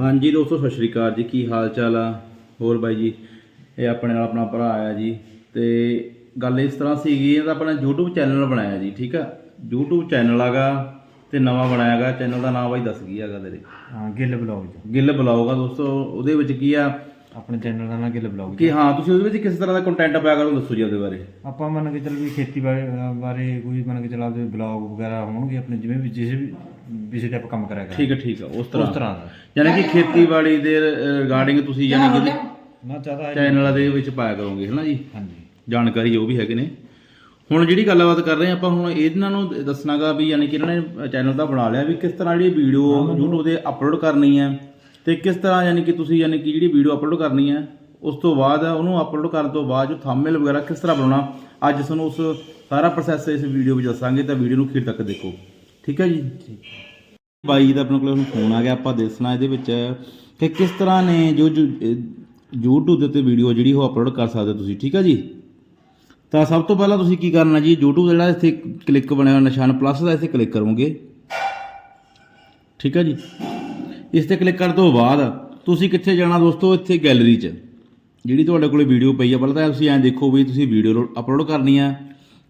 ਹਾਂਜੀ ਦੋਸਤੋ ਸਤਿ ਸ਼੍ਰੀ ਅਕਾਲ ਜੀ। ਕੀ ਹਾਲ ਚਾਲ ਆ? ਹੋਰ ਬਾਈ ਜੀ ਇਹ ਆਪਣੇ ਨਾਲ ਆਪਣਾ ਭਰਾ ਆਇਆ ਜੀ। ਤੇ ਗੱਲ ਇਸ ਤਰ੍ਹਾਂ ਸੀਗੀ ਇਹਦਾ ਆਪਣਾ YouTube ਚੈਨਲ ਬਣਾਇਆ ਜੀ ਠੀਕ ਆ? YouTube ਚੈਨਲ ਆਗਾ ਤੇ ਨਵਾਂ ਬਣਾਇਆਗਾ ਚੈਨਲ ਦਾ ਨਾਮ ਬਾਈ ਦੱਸ ਕੀ ਹੈਗਾ ਤੇਰੇ। ਹਾਂ ਗਿੱਲ ਬਲੌਗ ਗਿੱਲ ਬਲੌਗ ਆ ਦੋਸਤੋ ਉਹਦੇ ਵਿੱਚ ਕੀ ਆ? ਆਪਣੇ ਚੈਨਲ ਦਾ ਨਾਮ ਗਿੱਲ ਬਲੌਗ ਜੀ ਕਿ ਹਾਂ ਤੁਸੀਂ ਉਹਦੇ ਵਿੱਚ ਕਿਸ ਤਰ੍ਹਾਂ ਦਾ ਕੰਟੈਂਟ ਪਾਇਆ ਕਰੋ ਦੱਸੋ ਜੀ ਉਹਦੇ ਬਾਰੇ। ਆਪਾਂ ਮੰਨ ਕੇ ਚੱਲ ਵੀ ਖੇਤੀਬਾੜੀ ਅਹ, ਬਾਰੇ ਕੋਈ ਮੰਨ ਕੇ ਚੱਲ ਆਪਦੇ ਬਲੌਗ ਵਗੈਰਾ ਹੋਣਗੇ ਆਪਣੇ ਜਿਵੇਂ ਵੀ ਜਿਸ ਵੀ ਵਿਸ਼ੇ ਤੇ ਆਪਾਂ ਕੰਮ ਕਰਿਆ ਕਰਾਂਗੇ। ਠੀਕ ਹੈ ਠੀਕ ਆ ਉਸ ਉਸ ਤਰ੍ਹਾਂ ਤਰ੍ਹਾਂ ਦਾ। ਯਾਨੀ ਕਿ ਖੇਤੀਬਾੜੀ ਦੇ ਰਿਗਾਰਡਿੰਗ ਤੁਸੀਂ ਯਾਨੀ ਕਿ ਨਾ ਹੈ- ਚੈਨਲ ਦੇ ਵਿੱਚ ਪਾਇਆ ਕਰੋਗੇ ਹੈ ਨਾ ਜੀ? ਹਾਂਜੀ। ਜਾਣਕਾਰੀ ਉਹ ਵੀ ਹੈਗੇ ਨੇ। ਹੁਣ ਜਿਹੜੀ ਗੱਲਬਾਤ ਕਰ ਰਹੇ ਆਪਾਂ ਹੁਣ ਇਹਨਾਂ ਨੂੰ ਦੱਸਣਾਗਾ ਵੀ ਯਾਨੀ ਕਿ ਇਹਨਾਂ ਨੇ ਚੈਨਲ ਤਾਂ ਬਣਾ ਲਿਆ ਵੀ ਕਿਸ ਤਰ੍ਹਾਂ ਜਿਹੜੀ ਵੀਡੀਓ YouTube ਤੇ ਅਪਲੋਡ ਕਰਨੀ ਹੈ। ਤੇ ਕਿਸ ਤਰ੍ਹਾਂ ਯਾਨੀ ਕਿ ਤੁਸੀਂ ਯਾਨੀ ਕਿ ਜਿਹੜੀ ਵੀਡੀਓ ਅਪਲੋਡ ਕਰਨੀ ਹੈ ਉਸ ਤੋਂ ਬਾਅਦ ਉਹਨੂੰ ਅਪਲੋਡ ਕਰਨ ਤੋਂ ਬਾਅਦ ਜੋ ਥੰਬਨੇਲ ਵਗੈਰਾ ਕਿਸ ਤਰ੍ਹਾਂ ਬਣਾਉਣਾ ਅੱਜ ਤੁਹਾਨੂੰ ਉਸ ਸਾਰਾ ਪ੍ਰੋਸੈਸ ਇਸ ਵੀਡੀਓ ਵਿੱਚ ਦੱਸਾਂਗੇ ਤਾਂ ਵੀਡੀਓ ਨੂੰ ਅਖੀਰ ਤੱਕ ਦੇਖੋ। ਠੀਕ ਹੈ ਜੀ? ਬਾਈ ਦਾ ਆਪਣੇ ਕੋਲ ਹੁਣ ਫੋਨ ਆ ਗਿਆ ਆਪਾਂ ਦੱਸਣਾ ਇਹਦੇ ਵਿੱਚ ਕਿ ਕਿਸ ਤਰ੍ਹਾਂ ਨੇ ਜੋ ਜੋ, ਅਹ, YouTube ਦੇ ਉੱਤੇ ਵੀਡੀਓ ਜਿਹੜੀ ਉਹ ਅਪਲੋਡ ਕਰ ਸਕਦੇ ਤੁਸੀਂ ਠੀਕ ਹੈ ਜੀ? ਤਾਂ ਸਭ ਤੋਂ ਪਹਿਲਾਂ ਤੁਸੀਂ ਕੀ ਕਰਨਾ ਜੀ YouTube ਦਾ ਜਿਹੜਾ ਇੱਥੇ ਕਲਿੱਕ ਬਣਿਆ ਹੋਇਆ ਨਿਸ਼ਾਨ ਪਲੱਸ ਦਾ ਇੱਥੇ ਕਲਿੱਕ ਕਰੋਗੇ। ਠੀਕ ਹੈ ਜੀ? ਇਸ ਤੇ ਕਲਿੱਕ ਕਰਨ ਤੋਂ ਬਾਅਦ ਤੁਸੀਂ ਕਿੱਥੇ ਜਾਣਾ ਦੋਸਤੋ ਇੱਥੇ ਗੈਲਰੀ 'ਚ। ਜਿਹੜੀ ਤੁਹਾਡੇ ਕੋਲੇ ਵੀਡੀਓ ਪਈ ਆ, ਪਹਿਲਾਂ ਤਾਂ ਤੁਸੀਂ ਐਂ ਦੇਖੋ ਵੀ ਤੁਸੀਂ ਵੀਡੀਓ ਅਪਲੋਡ ਕਰਨੀ ਆ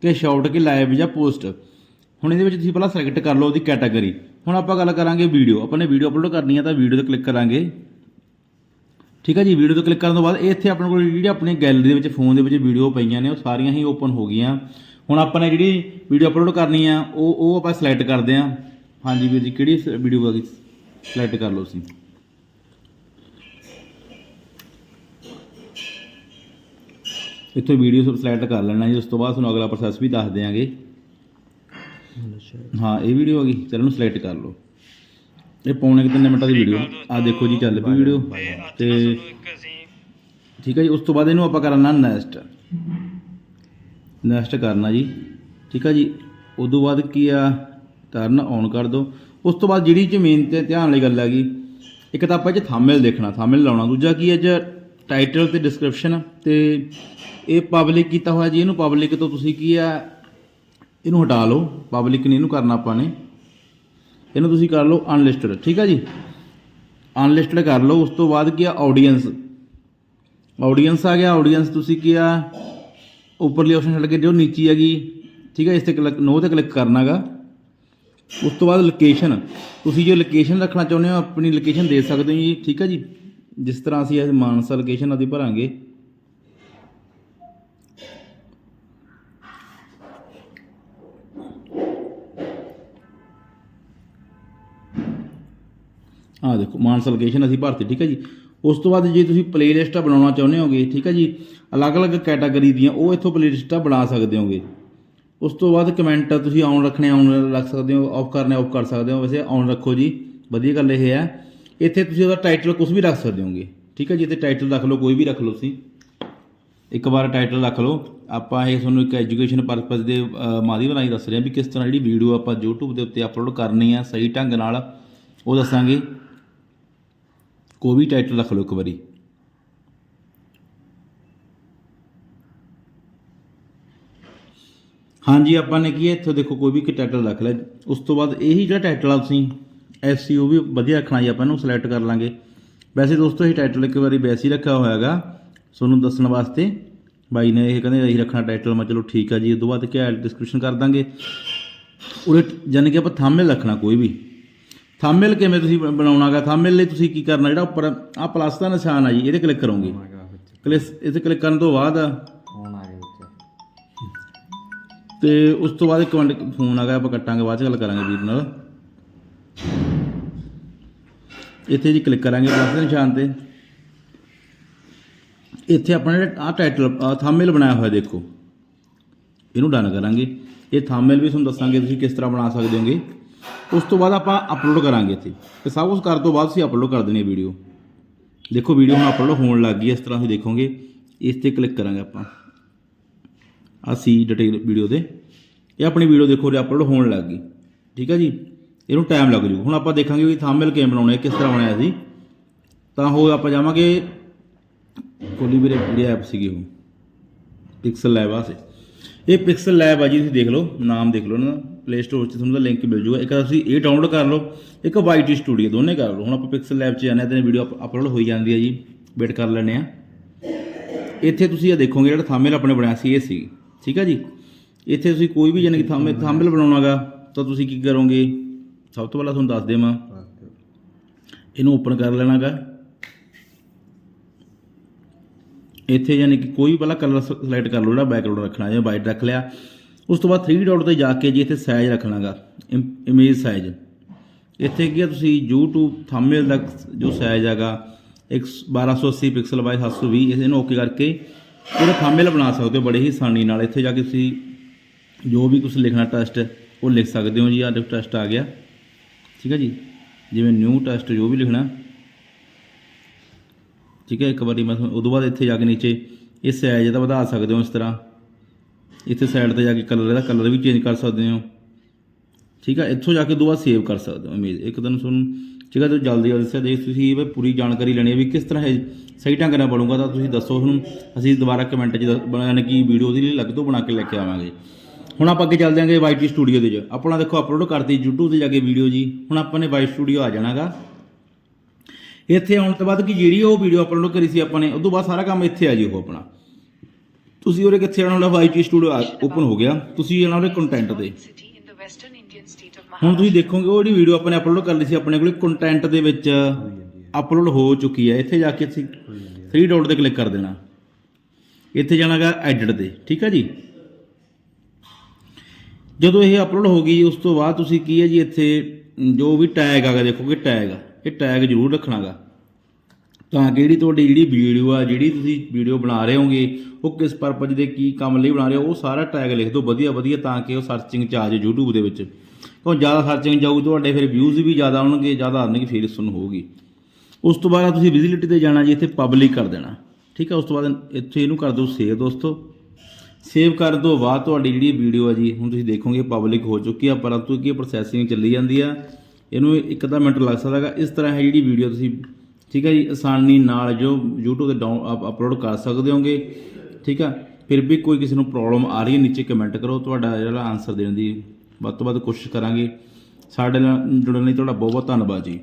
ਕਿ ਸ਼ਾਰਟ ਕਿ ਲਾਈਵ ਜਾਂ ਪੋਸਟ ਹੁਣ ਇਹਦੇ ਵਿੱਚ ਤੁਸੀਂ ਪਹਿਲਾਂ ਸਿਲੈਕਟ ਕਰ ਲਓ ਉਹਦੀ ਕੈਟਾਗਰੀ ਹੁਣ ਆਪਾਂ ਗੱਲ ਕਰਾਂਗੇ ਵੀਡੀਓ ਆਪਾਂ ਨੇ ਵੀਡੀਓ ਅਪਲੋਡ ਕਰਨੀ ਆ ਤਾਂ ਵੀਡੀਓ ਤੇ ਕਲਿੱਕ ਕਰਾਂਗੇ। ਠੀਕ ਹੈ ਜੀ ਵੀਡੀਓ ਤੇ ਕਲਿੱਕ ਕਰਨ ਤੋਂ ਬਾਅਦ ਇਹ ਇੱਥੇ ਆਪਣੇ ਕੋਲ ਜਿਹੜੀ ਆਪਣੀ ਗੈਲਰੀ ਦੇ ਵਿੱਚ ਫੋਨ ਦੇ ਵਿੱਚ ਵੀਡੀਓ ਪਈਆਂ ਨੇ, ਉਹ ਸਾਰੀਆਂ ਹੀ ਓਪਨ ਹੋ ਗਈਆਂ। ਹੁਣ ਆਪਾਂ ਨੇ ਜਿਹੜੀ ਵੀਡੀਓ ਅਪਲੋਡ ਕਰਨੀ ਆ, ਉਹ ਉਹ ਆਪਾਂ ਸਿਲੈਕਟ ਕਰਦੇ ਆ। ਹਾਂਜੀ ਵੀਰ ਜੀ, ਕਿਹੜੀ ਵੀਡੀਓ ਹੈਗੀ ਸਿਲੈਕਟ ਕਰ ਲਓ ਤੁਸੀਂ ਇੱਥੋਂ ਵੀਡੀਓ ਸਿਲੈਕਟ ਕਰ ਲੈਣਾ ਜੀ, ਉਸ ਤੋਂ ਬਾਅਦ ਤੁਹਾਨੂੰ ਅਗਲਾ ਪ੍ਰੋਸੈਸ ਵੀ ਦੱਸ ਦਿਆਂਗੇ। ਹਾਂ, ਇਹ ਵੀਡੀਓ ਆ ਗਈ, ਚਲੋ ਇਹਨੂੰ ਸਿਲੈਕਟ ਕਰ ਲਓ। ਇਹ ਪੌਣੇ ਕੁ ਮਿੰਟਾਂ ਦੀ ਵੀਡੀਓ ਆ। ਦੇਖੋ ਜੀ, ਚੱਲ ਪਈ ਵੀਡੀਓ ਤੇ ਠੀਕ ਹੈ ਜੀ, ਉਸ ਤੋਂ ਬਾਅਦ ਇਹਨੂੰ ਆਪਾਂ ਕਰਨਾ ਨੈਸਟ ਨੈਸਟ ਕਰਨਾ ਜੀ। ਠੀਕ ਹੈ ਜੀ ਉਸ ਬਾਅਦ ਕੀ ਆ? ਟਰਨ ਔਨ ਕਰ ਦਿਓ। ਉਸ ਤੋਂ ਬਾਅਦ ਜਿਹੜੀ ਜ਼ਮੀਨ ਤੇ ਧਿਆਨ ਵਾਲੀ ਗੱਲ ਹੈਗੀ, ਇੱਕ ਤਾਂ ਆਪਾਂ ਇਹ ਥੰਬਨੇਲ ਦੇਖਣਾ ਥੰਬਨੇਲ ਲਾਉਣਾ, ਦੂਜਾ ਕੀ ਹੈ ਜੇ ਟਾਈਟਲ ਤੇ ਡਿਸਕ੍ਰਿਪਸ਼ਨ ਤੇ ਇਹ ਪਬਲਿਕ ਕੀਤਾ ਹੋਇਆ ਜੀ, ਇਹਨੂੰ ਪਬਲਿਕ ਤੋਂ ਤੁਸੀਂ ਕੀ ਆ ਇਹਨੂੰ ਹਟਾ ਲਓ ਪਬਲਿਕ ਨਹੀਂ ਇਹਨੂੰ ਕਰਨਾ ਆਪਾਂ ਨੇ। ਇਹਨੂੰ ਤੁਸੀਂ ਕਰ ਲਓ ਅਨਲਿਸਟਡ ਠੀਕ ਆ ਜੀ? ਅਨਲਿਸਟਡ ਕਰ ਲਓ, ਉਸ ਤੋਂ ਬਾਅਦ ਕੀ ਆ ਆਡੀਅנס ਆਡੀਅנס ਆ ਗਿਆ ਆਡੀਅנס ਤੁਸੀਂ ਕੀ ਆ, ਉੱਪਰਲੀ ਆਪਸ਼ਨ ਛੱਡ ਕੇ ਜੋ ਨੀਚੀ ਹੈਗੀ, ਠੀਕ ਹੈ ਇਸ ਤੇ ਕਲਿੱਕ ਨੋ ਤੇ ਕਲਿੱਕ ਕਰਨਾਗਾ। ਉਸ ਤੋਂ ਬਾਅਦ ਲੋਕੇਸ਼ਨ ਤੁਸੀਂ ਜੋ ਲੋਕੇਸ਼ਨ ਰੱਖਣਾ ਚਾਹੁੰਦੇ ਹੋ, ਆਪਣੀ ਲੋਕੇਸ਼ਨ ਦੇ ਸਕਦੇ ਹੋ ਜੀ, ਠੀਕ ਹੈ ਜੀ? ਜਿਸ ਤਰ੍ਹਾਂ ਅਸੀਂ ਇਹ ਮਾਨਸਾ ਲੋਕੇਸ਼ਨ ਆਦੀ ਭਰਾਂਗੇ। ਆ ਦੇਖੋ, ਮਾਨਸਾ ਲੋਕੇਸ਼ਨ ਅਸੀਂ ਭਰਤੀ, ਠੀਕ ਹੈ ਜੀ? ਉਸ ਤੋਂ ਬਾਅਦ ਜੇ ਤੁਸੀਂ ਪਲੇਲਿਸਟਾਂ ਬਣਾਉਣਾ ਚਾਹੁੰਦੇ ਹੋਗੇ, ਠੀਕ ਹੈ ਜੀ? ਅਲੱਗ-ਅਲੱਗ ਕੈਟਾਗਰੀ ਦੀਆਂ, ਉਹ ਇੱਥੋਂ ਪਲੇਲਿਸਟਾਂ ਬਣਾ ਸਕਦੇ ਹੋਗੇ। ਉਸ ਤੋਂ ਬਾਅਦ ਕਮੈਂਟ ਤੁਸੀਂ ਆਨ ਰੱਖਣੇ ਆਨ ਰੱਖ ਸਕਦੇ ਹੋ ਆਫ ਕਰਨੇ ਆਫ ਕਰ ਸਕਦੇ ਹੋ। ਵੈਸੇ ਆਨ ਰੱਖੋ ਜੀ, ਵਧੀਆ ਗੱਲ ਇਹ ਹੈ। ਇੱਥੇ ਤੁਸੀਂ ਉਹਦਾ ਟਾਈਟਲ ਕੁਝ ਵੀ ਰੱਖ ਸਕਦੇ ਹੋਗੇ। ਠੀਕ ਹੈ ਜੀ, ਇੱਥੇ ਟਾਈਟਲ ਰੱਖ ਲਓ, ਕੋਈ ਵੀ ਰੱਖ ਲਓ ਤੁਸੀਂ। ਇੱਕ ਵਾਰ ਟਾਈਟਲ ਰੱਖ ਲਓ। ਆਪਾਂ ਇਹ ਤੁਹਾਨੂੰ ਇੱਕ ਐਜੂਕੇਸ਼ਨ ਪਰਪਸ ਦੇ ਮਾਧਿਅਮ ਰਾਹੀਂ ਦੱਸ ਰਹੇ ਹਾਂ ਵੀ ਕਿਸ ਤਰ੍ਹਾਂ ਜਿਹੜੀ ਵੀਡੀਓ ਆਪਾਂ YouTube ਦੇ ਉੱਤੇ ਅਪਲੋਡ ਕਰਨੀ ਆ ਸਹੀ ਢੰਗ ਨਾਲ, ਉਹ ਦੱਸਾਂਗੇ। ਕੋਈ ਵੀ ਟਾਈਟਲ ਰੱਖ ਲਓ ਇੱਕ ਵਾਰੀ। ਹਾਂਜੀ ਆਪਾਂ ਨੇ ਕੀ ਹੈ ਇੱਥੋਂ ਦੇਖੋ ਕੋਈ ਵੀ ਇੱਕ ਟਾਈਟਲ ਰੱਖ ਲਿਆ। ਉਸ ਤੋਂ ਬਾਅਦ ਇਹੀ ਜਿਹੜਾ ਟਾਈਟਲ ਆ ਤੁਸੀਂ ਐਸਸੀਓ ਵੀ ਵਧੀਆ ਰੱਖਣਾ ਜੀ ਆਪਾਂ ਇਹਨੂੰ ਸਿਲੈਕਟ ਕਰ ਲਾਂਗੇ। ਵੈਸੇ ਦੋਸਤੋ ਇਹ ਟਾਈਟਲ ਇੱਕ ਵਾਰੀ ਵੈਸੇ ਹੀ ਰੱਖਿਆ ਹੋਇਆ ਹੈਗਾ। ਤੁਹਾਨੂੰ ਦੱਸਣ ਵਾਸਤੇ ਬਾਈ ਨੇ ਇਹ ਕਹਿੰਦੇ ਇਹੀ ਰੱਖਣਾ ਟਾਈਟਲ ਮੈਂ ਚਲੋ ਠੀਕ ਆ ਜੀ ਉਸ ਤੋਂ ਬਾਅਦ ਕੀ ਹੈ ਡਿਸਕ੍ਰਿਪਸ਼ਨ ਕਰ ਦਾਂਗੇ। ਉਹਦੇ ਜਾਨੀ ਕਿ ਆਪਾਂ ਥੰਬਨੇਲ ਰੱਖਣਾ ਕੋਈ ਵੀ। ਥੰਬਨੇਲ ਕਿਵੇਂ ਤੁਸੀਂ ਬਣਾਉਣਾਗਾ ਥੰਬਨੇਲ ਲਈ ਤੁਸੀਂ ਕੀ ਕਰਨਾ? ਜਿਹੜਾ ਉੱਪਰ ਆ ਪਲੱਸ ਦਾ ਨਿਸ਼ਾਨ ਆ ਜੀ ਇਹਦੇ ਕਲਿੱਕ ਕਰੋਗੇ। ਕਲਿੱਕ ਇਹਦੇ ਕਲਿੱਕ ਕਰਨ ਤੋਂ ਬਾਅਦ ਤੇ ਉਸ ਤੋਂ ਬਾਅਦ ਇੱਕ ਮਿੰਟ ਫੋਨ ਆ ਗਿਆ, ਆਪਾਂ ਕੱਟਾਂਗੇ, ਬਾਅਦ ਚ ਗੱਲ ਕਰਾਂਗੇ ਵੀਰ ਨਾਲ। ਇੱਥੇ ਜੀ ਕਲਿੱਕ ਕਰਾਂਗੇ ਪਲੱਸ ਦੇ ਨਿਸ਼ਾਨ ਤੇ। ਇੱਥੇ ਆਪਣਾ ਜਿਹੜਾ ਆ ਟਾਈਟਲ ਥੰਬਨੇਲ ਬਣਾਇਆ ਹੋਇਆ ਦੇਖੋ। ਇਹਨੂੰ ਡਨ ਕਰਾਂਗੇ। ਇਹ ਥੰਬਨੇਲ ਵੀ ਤੁਹਾਨੂੰ ਦੱਸਾਂਗੇ, ਤੁਸੀਂ ਕਿਸ ਤਰ੍ਹਾਂ ਬਣਾ ਸਕਦੇ ਹੋਗੇ। ਉਸ ਤੋਂ ਬਾਅਦ ਆਪਾਂ ਅਪਲੋਡ ਕਰਾਂਗੇ ਇੱਥੇ। ਤੇ ਸਭ ਕੁਝ ਕਰਨ ਤੋਂ ਬਾਅਦ ਤੁਸੀਂ ਅਪਲੋਡ ਕਰ ਦੇਣੀ ਹੈ ਵੀਡੀਓ ਦੇਖੋ ਵੀਡੀਓ ਹੁਣ ਅਪਲੋਡ ਹੋਣ ਲੱਗ ਗਈ ਇਸ ਤਰ੍ਹਾਂ ਤੁਸੀਂ ਦੇਖੋਗੇ। ਇਸ ਤੇ ਕਲਿੱਕ ਕਰਾਂਗੇ ਆਪਾਂ। ਆ ਸੀ ਡਿਟੇਲ ਵੀਡੀਓ ਦੇ। ਇਹ ਆਪਣੀ ਵੀਡੀਓ ਦੇਖੋ ਜੇ ਅਪਲੋਡ ਹੋਣ ਲੱਗ ਗਈ। ਠੀਕ ਹੈ ਜੀ? ਇਹਨੂੰ ਟਾਈਮ ਲੱਗ ਜੂ ਹੁਣ ਆਪਾਂ ਦੇਖਾਂਗੇ ਵੀ ਥੰਬਨੇਲ ਕਿਵੇਂ ਬਣਾਉਣੇ ਆ, ਕਿਸ ਤਰ੍ਹਾਂ ਬਣਾਇਆ ਸੀ। ਤਾਂ ਉਹ ਆਪਾਂ ਜਾਵਾਂਗੇ ਕੋਲੀ ਵੀਰੇ ਜਿਹੜੀ ਐਪ ਸੀਗੀ ਉਹ। ਪਿਕਸਲ ਲੈਬ ਆ ਸੇ। ਇਹ ਪਿਕਸਲ ਲੈਬ ਆ ਜੀ ਤੁਸੀਂ ਦੇਖ ਲਓ ਨਾਮ ਦੇਖ ਲਓ ਇਹਨਾਂ ਦਾ। ਪਲੇ ਸਟੋਰ 'ਚ ਤੁਹਾਨੂੰ ਦਾ ਲਿੰਕ ਮਿਲ ਜੂਗਾ। ਇੱਕ ਤੁਸੀਂ ਇਹ ਡਾਊਨਲੋਡ ਕਰ ਲਓ ਇੱਕ ਵਾਈਟੀ ਸਟੂਡੀਓ ਦੋਨੇ ਕਰ ਲਓ। ਹੁਣ ਆਪਾਂ ਪਿਕਸਲ ਲੈਬ 'ਚ ਜਾਂਦੇ ਹਾਂ ਤੇ ਵੀਡੀਓ ਅਪਲੋਡ ਹੋਈ ਜਾਂਦੀ ਹੈ ਜੀ। ਵੇਟ ਕਰ ਲੈਂਦੇ ਆ। ਇੱਥੇ ਤੁਸੀਂ ਇਹ ਦੇਖੋਗੇ ਜਿਹੜਾ ਥੰਬਨੇਲ ਆਪਣੇ ਬਣਾਇਆ ਸੀ ਇਹ ਸੀ ਠੀਕ ਆ ਜੀ? ਇੱਥੇ ਤੁਸੀਂ ਕੋਈ ਵੀ ਯਾਨੀ ਕਿ ਥੰਬਨੇਲ ਥੰਬਨੇਲ ਬਣਾਉਣਾਗਾ ਤਾਂ ਤੁਸੀਂ ਕੀ ਕਰੋਗੇ? ਸਭ ਤੋਂ ਪਹਿਲਾਂ ਤੁਹਾਨੂੰ ਦੱਸ ਦੇਵਾਂ। ਇਹਨੂੰ ਓਪਨ ਕਰ ਲੈਣਾਗਾ ਇੱਥੇ ਯਾਨੀ ਕਿ ਕੋਈ ਵੀ ਪਹਿਲਾਂ ਕਲਰ ਸਿਲੈਕਟ ਕਰ ਲਓ ਜਿਹੜਾ ਬੈਕਗ੍ਰਾਉਂਡ ਰੱਖਣਾ ਜਾਂ ਵਾਈਟ ਰੱਖ ਲਿਆ। ਉਸ ਤੋਂ ਬਾਅਦ 3 ਡਾਟ ਤੇ ਜਾ ਕੇ ਜੀ ਇੱਥੇ ਸਾਈਜ਼ ਰੱਖਣਾਗਾ ਇਮੇਜ ਸਾਈਜ਼ ਇੱਥੇ ਕੀ ਆ ਤੁਸੀਂ YouTube ਥੰਬਨੇਲ ਦਾ ਜੋ ਸਾਈਜ਼ ਹੈਗਾ ਇੱਕ 1280 ਪਿਕਸਲ ਬਾਈ 720 ਇਸ ਨੂੰ ਓਕੇ ਕਰਕੇ ਉਹਦਾ ਥੰਬਨੇਲ ਬਣਾ ਸਕਦੇ ਹੋ ਬੜੇ ਹੀ ਆਸਾਨੀ ਨਾਲ। ਇੱਥੇ ਜਾ ਕੇ ਤੁਸੀਂ ਜੋ ਵੀ ਕੁਝ ਲਿਖਣਾ ਟੈਸਟ, ਉਹ ਲਿਖ ਸਕਦੇ ਹੋ ਜੀ, ਆਹ ਦੇਖੋ ਟੈਸਟ ਆ ਗਿਆ। ਠੀਕ ਹੈ ਜੀ? ਜਿਵੇਂ ਨਿਊ ਟੈਸਟ ਜੋ ਵੀ ਲਿਖਣਾ। ਠੀਕ ਹੈ, ਇੱਕ ਵਾਰੀ ਮੈਂ ਤੁਹਾਨੂੰ- ਉਦੋਂ ਬਾਅਦ ਇੱਥੇ ਜਾ ਕੇ ਨੀਚੇ ਇਹ ਸਾਈਜ਼ ਇਹਦਾ ਵਧਾ ਸਕਦੇ ਹੋ ਇਸ ਤਰ੍ਹਾਂ। ਇੱਥੇ ਸਾਈਡ ਤੇ ਜਾ ਕੇ ਕਲਰ ਇਹਦਾ ਕਲਰ ਵੀ ਚੇਂਜ ਕਰ ਸਕਦੇ ਹੋ। ਠੀਕ ਹੈ, ਇੱਥੋਂ ਜਾ ਕੇ ਦੁਬਾਰਾ ਸੇਵ ਕਰ ਸਕਦੇ ਹੋ ਇਮੇਜ ਇੱਕ ਦਿਨ ਤੁਹਾਨੂੰ, ਠੀਕ ਹੈ ਤੇ ਜਲਦੀ ਜਲਦੀ ਸੇ ਦੇਖ ਤੁਸੀਂ ਇਹ ਪੂਰੀ ਜਾਣਕਾਰੀ ਲੈਣੀ ਹੈ ਵੀ ਕਿਸ ਤਰ੍ਹਾਂ ਇਹ ਸਹੀ ਢੰਗ ਨਾਲ ਬਣੂਗਾ, ਤਾਂ ਤੁਸੀਂ ਦੱਸੋ ਉਹਨੂੰ ਅਸੀਂ ਦੁਬਾਰਾ ਕਮੈਂਟ 'ਚ ਦੱਸ- ਬਣਾ- ਯਾਨੀ ਕਿ ਵੀਡੀਓ ਉਹਦੇ ਲਈ ਅਲੱਗ ਤੋਂ ਬਣਾ ਕੇ ਲੈ ਕੇ ਆਵਾਂਗੇ। ਹੁਣ ਆਪਾਂ ਅੱਗੇ ਚੱਲਦੇ ਆਂਗੇ ਵਾਈਟੀ ਸਟੂਡੀਓ ਦੇ 'ਚ ਆਪਣਾ ਦੇਖੋ ਅਪਲੋਡ ਕਰਤੀ YouTube ਤੇ ਜਾ ਕੇ ਵੀਡੀਓ ਜੀ। ਹੁਣ ਆਪਾਂ ਨੇ ਵਾਈਟ ਸਟੂਡੀਓ ਆ ਜਾਣਾਗਾ। ਇੱਥੇ ਆਉਣ ਤੋਂ ਬਾਅਦ ਕਿ ਜਿਹੜੀ ਉਹ ਵੀਡੀਓ ਅਪਲੋਡ ਕਰੀ ਸੀ ਆਪਾਂ ਨੇ ਉਸ ਤੋਂ ਬਾਅਦ ਸਾਰਾ ਕੰਮ ਇੱਥੇ ਆ ਜੀ ਉਹ ਆਪਣਾ। ਤੁਸੀਂ ਉਹਦੇ ਕਿੱਥੇ ਆਉਣ ਵਾਈਟੀ ਸਟੂਡੀਓ ਓਪਨ ਹੋ ਗਿਆ। ਤੁਸੀਂ ਆਉਣਾ ਉਹਦੇ ਕੰਟੈਂਟ ਤੇ। ਹੁਣ ਤੁਸੀਂ ਦੇਖੋਗੇ, ਉਹ ਜਿਹੜੀ ਵੀਡੀਓ ਆਪਾਂ ਨੇ ਅਪਲੋਡ ਕਰ ਲਈ ਸੀ ਆਪਣੇ ਕੋਲੇ ਕੰਟੈਂਟ ਦੇ ਵਿੱਚ ਅਪਲੋਡ ਹੋ ਚੁੱਕੀ ਹੈ ਇੱਥੇ ਜਾ ਕੇ ਅਸੀਂ 3 ਡਾਟ ਤੇ ਕਲਿੱਕ ਕਰ ਦੇਣਾ। ਇੱਥੇ ਜਾਣਾਗਾ ਐਡਿਟ ਤੇ। ਠੀਕ ਹੈ ਜੀ? ਜਦੋਂ ਇਹ ਅਪਲੋਡ ਹੋ ਗਈ, ਉਸ ਤੋਂ ਬਾਅਦ ਤੁਸੀਂ ਕੀ ਹੈ ਜੀ ਇੱਥੇ ਜੋ ਵੀ ਟੈਗ ਆਗਾ ਦੇਖੋਗੇ ਟੈਗ ਇਹ ਟੈਗ ਜ਼ਰੂਰ ਰੱਖਣਾਗਾ। ਤਾਂ ਕਿ ਜਿਹੜੀ ਤੁਹਾਡੀ ਜਿਹੜੀ ਵੀਡੀਓ ਆ, ਜਿਹੜੀ ਤੁਸੀਂ ਵੀਡੀਓ ਬਣਾ ਰਹੇ ਹੋਗੇ, ਉਹ ਕਿਸ ਪਰਪਸ ਦੇ ਕੀ ਕੰਮ ਲਈ ਬਣਾ ਰਹੇ ਹੋ, ਉਹ ਸਾਰਾ ਟੈਗ ਲਿਖ ਦਿਓ ਵਧੀਆ ਵਧੀਆ ਤਾਂ ਕਿ ਉਹ ਸਰਚਿੰਗ ਚ ਆ ਜਾਏ YouTube ਦੇ ਵਿੱਚ। ਕਿਉਂ ਜ਼ਿਆਦਾ ਸਰਚਿੰਗ ਜਾਊਗੀ ਤੁਹਾਡੇ ਫਿਰ ਵਿਊਜ਼ ਵੀ ਜ਼ਿਆਦਾ ਆਉਣਗੇ ਜ਼ਿਆਦਾ ਆਉਣਗੇ ਫਿਰ ਤੁਹਾਨੂੰ ਹੋਊਗੀ। ਉਸ ਤੋਂ ਬਾਅਦ ਤੁਸੀਂ ਵਿਜ਼ਿਬਿਲਿਟੀ ਤੇ ਜਾਣਾ ਜੀ, ਇੱਥੇ ਪਬਲਿਕ ਕਰ ਦੇਣਾ। ਠੀਕ ਹੈ ਉਸ ਤੋਂ ਬਾਅਦ ਇੱਥੇ ਇਹਨੂੰ ਕਰ ਦਿਓ ਸੇਵ ਦੋਸਤੋ। ਸੇਵ ਕਰਨ ਤੋਂ ਬਾਅਦ ਤੁਹਾਡੀ ਜਿਹੜੀ ਵੀਡੀਓ ਆ ਜੀ, ਹੁਣ ਤੁਸੀਂ ਦੇਖੋਗੇ ਪਬਲਿਕ ਹੋ ਚੁੱਕੀ ਆ ਪਰੰਤੂ ਕੀ ਪ੍ਰੋਸੈਸਿੰਗ ਚੱਲੀ ਜਾਂਦੀ ਆ। ਇਹਨੂੰ ਇੱਕ ਅੱਧਾ ਮਿੰਟ ਲੱਗ ਸਕਦਾ ਹੈਗਾ। ਇਸ ਤਰ੍ਹਾਂ ਹੈ ਜਿਹੜੀ ਵੀਡੀਓ ਤੁਸੀਂ, ਠੀਕ ਹੈ ਜੀ, ਆਸਾਨੀ ਨਾਲ ਜੋ YouTube ਤੇ ਡਾਊਨ ਅਪਲੋਡ ਕਰ ਸਕਦੇ ਹੋਗੇ, ਠੀਕ ਆ। ਫਿਰ ਵੀ ਕੋਈ ਕਿਸੇ ਨੂੰ ਪ੍ਰੋਬਲਮ ਆ ਰਹੀ ਹੈ, ਨੀਚੇ ਕਮੈਂਟ ਕਰੋ। ਤੁਹਾਡਾ ਜਿਹੜਾ ਆਨਸਰ ਦੇਣ ਦੀ ਵੱਧ ਤੋਂ ਵੱਧ ਕੋਸ਼ਿਸ਼ ਕਰਾਂਗੇ। ਸਾਡੇ ਨਾਲ ਜੁੜਨ ਲਈ ਤੁਹਾਡਾ ਬਹੁਤ ਬਹੁਤ ਧੰਨਵਾਦ ਜੀ।